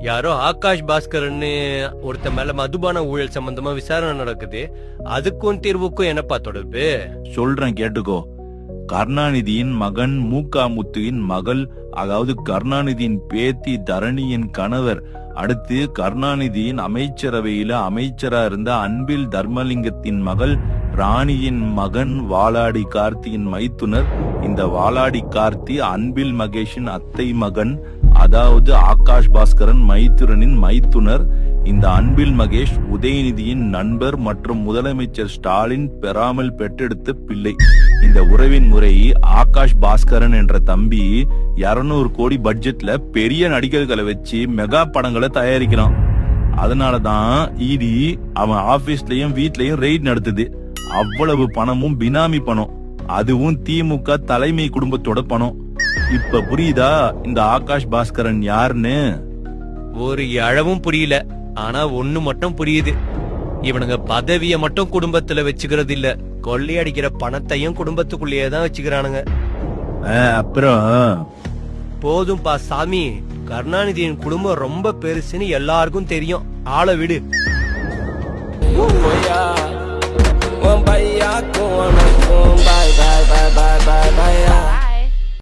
யாரோ ஆகாஷ் பாஸ்கர்னு ஒருத்த மேல மதுபான ஊழல் சம்பந்தமா விசாரணை நடக்குது. அதுக்கும் தீர்வுக்கும் என்னப்பா தொடர்பு? சொல்றேன் கேட்டுக்கோ. கருணாநிதியின் மகன் மூக்காமுத்துவின் மகள் அதாவது கருணாநிதியின் பேத்தி தரணியின் கணவர். அடுத்து கருணாநிதியின் அமைச்சரவையில அமைச்சரா இருந்த அன்பில் தர்மலிங்கத்தின் மகள் ராணியின் மகன் வாலாடி கார்த்தியின் மைத்துனர். இந்த வாலாடி கார்த்தி அன்பில் மகேஷின் அத்தை மகன் அதாவது ஆகாஷ் பாஸ்கரன் மைத்துரனின் மைத்துனர் இந்த அன்பில் மகேஷ் உதயநிதியின் நண்பர் மற்றும் முதலமைச்சர் ஸ்டாலின் பெறாமல் பெற்றெடுத்த பிள்ளை. இந்த உறவின் முறை ஆகாஷ் பாஸ்கரன் என்ற தம்பி 200 கோடி பட்ஜெட்ல பெரிய நடிகர்களை வச்சு மெகா படங்களை தயாரிக்கிறான். அதனாலதான் இடி அவன் ஆபீஸ்லயும் வீட்லயும் ரெய்ட் நடத்துது. அவ்வளவு பணமும் பினாமி பணம். அதுவும் திமுக தலைமை குடும்பத்தோட பணம். இப்ப புரியுதா? இந்த ஆகாஷ் பாஸ்கரன் யாருன்னு? ஒரு இழவும் புரியல. ஆனா ஒண்ணு மட்டும் புரியுது. இவனுங்க பதவிய மட்டும் குடும்பத்துல வச்சுக்கிறது இல்ல கொள்ளையடிக்கிற பணத்தையும் குடும்பத்துக்குள்ளேயே தான் வச்சுக்கிறானுங்க. அப்புறம்? போதும்பா சாமி. கருணாநிதியின் குடும்பம் ரொம்ப பெருசுன்னு எல்லாருக்கும் தெரியும். ஆளை விடு.